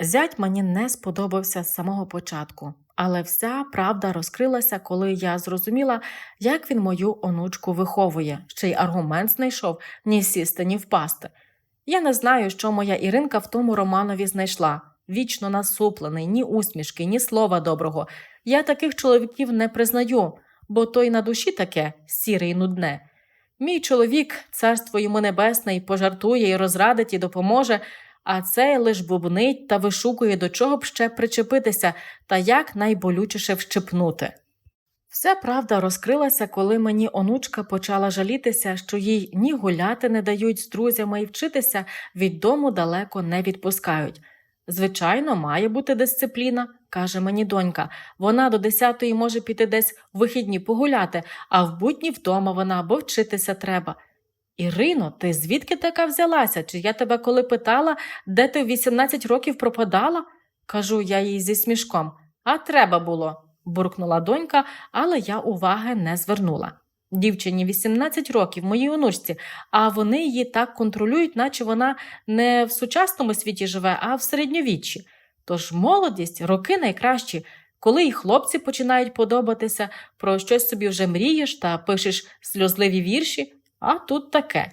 Зять мені не сподобався з самого початку, але вся правда розкрилася, коли я зрозуміла, як він мою онучку виховує, ще й аргумент знайшов ні сісти, ні впасти. Я не знаю, що моя Іринка в тому Романові знайшла. Вічно насуплений, ні усмішки, ні слова доброго. Я таких чоловіків не признаю, бо той на душі таке сіре і нудне. Мій чоловік, царство йому небесне, і пожартує, і розрадить, і допоможе, а цей лиш бубнить та вишукує, до чого б ще причепитися та як найболючіше вщипнути. Вся правда розкрилася, коли мені онучка почала жалітися, що їй ні гуляти не дають з друзями і вчитися від дому далеко не відпускають. Звичайно, має бути дисципліна, каже мені донька. Вона до десятої може піти десь в вихідні погуляти, а в будні вдома вона або вчитися треба. Ірино, ти звідки така взялася? Чи я тебе коли питала, де ти в 18 років пропадала? кажу я їй зі смішком. А треба було, буркнула донька, але я уваги не звернула. Дівчині 18 років, моїй онучці, а вони її так контролюють, наче вона не в сучасному світі живе, а в середньовіччі. Тож молодість, роки найкращі, коли й хлопці починають подобатися, про щось собі вже мрієш та пишеш сльозливі вірші, а тут таке.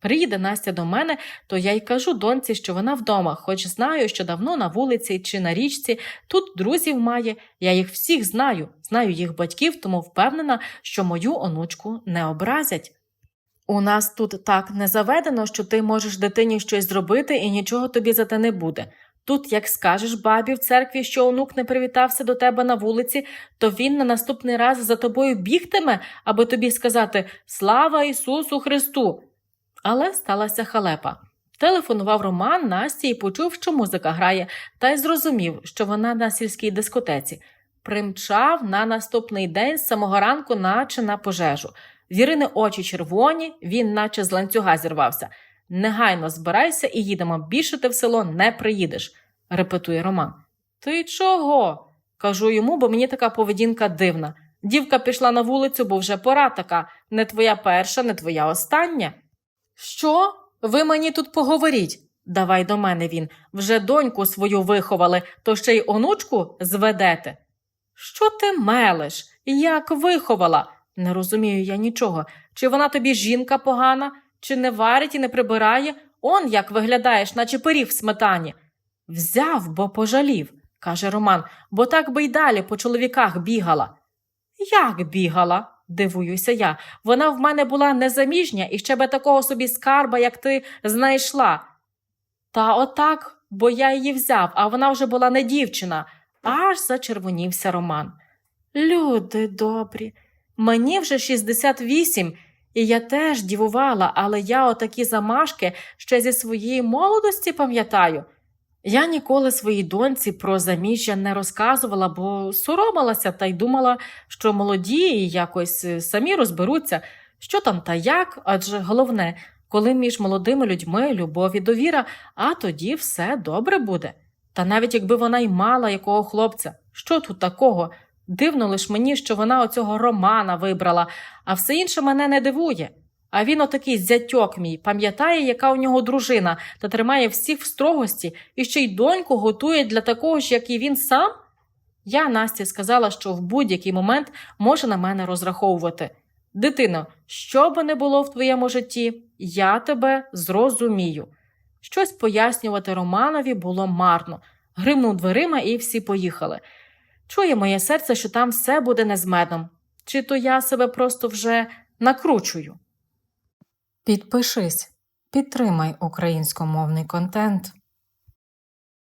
Приїде Настя до мене, то я й кажу доньці, що вона вдома, хоч знаю, що давно на вулиці чи на річці тут друзів має, я їх всіх знаю, знаю їх батьків, тому впевнена, що мою онучку не образять. У нас тут так не заведено, що ти можеш дитині щось зробити і нічого тобі за те не буде. Тут, як скажеш бабі в церкві, що онук не привітався до тебе на вулиці, то він на наступний раз за тобою бігтиме, аби тобі сказати Слава Ісусу Христу! Але сталася халепа. Телефонував Роман Насті і почув, що музика грає, та й зрозумів, що вона на сільській дискотеці. Примчав на наступний день з самого ранку, наче на пожежу. В Ірини очі червоні, він наче з ланцюга зірвався. Негайно збирайся і їдемо. Більше ти в село не приїдеш, репетує Роман. Ти чого? кажу йому, бо мені така поведінка дивна. Дівка пішла на вулицю, бо вже пора така. Не твоя перша, не твоя остання. Що? Ви мені тут поговоріть. Давай до мене він. Вже доньку свою виховали, то ще й онучку зведете. Що ти мелеш? Як виховала? Не розумію я нічого. Чи вона тобі жінка погана, чи не варить і не прибирає? Он як виглядаєш, наче пиріг в сметані. Взяв, бо пожалів, каже Роман, бо так би й далі по чоловіках бігала. Як бігала? дивуюся я. Вона в мене була незаміжня і ще би такого собі скарба, як ти, знайшла. Та отак, бо я її взяв, а вона вже була не дівчина, аж зачервонівся Роман. Люди добрі, мені вже 68, і я теж дівувала, але я отакі замашки ще зі своєї молодості пам'ятаю. Я ніколи своїй доньці про заміжжя не розказувала, бо соромилася та й думала, що молоді якось е, самі розберуться, що там та як, адже головне, коли між молодими людьми любов і довіра, а тоді все добре буде. Та навіть якби вона й мала якого хлопця, що тут такого? Дивно лиш мені, що вона оцього Романа вибрала, а все інше мене не дивує. А він отакий зятьок мій, пам'ятає, яка у нього дружина, та тримає всіх в строгості і ще й доньку готує для такого ж, як і він сам? Я Насті сказала, що в будь-який момент може на мене розраховувати. Дитино, що би не було в твоєму житті, я тебе зрозумію. Щось пояснювати Романові було марно. Гримнув дверима, і всі поїхали. Чує моє серце, що там все буде не з медом. Чи то я себе просто вже накручую? Підпишись, підтримай українськомовний контент.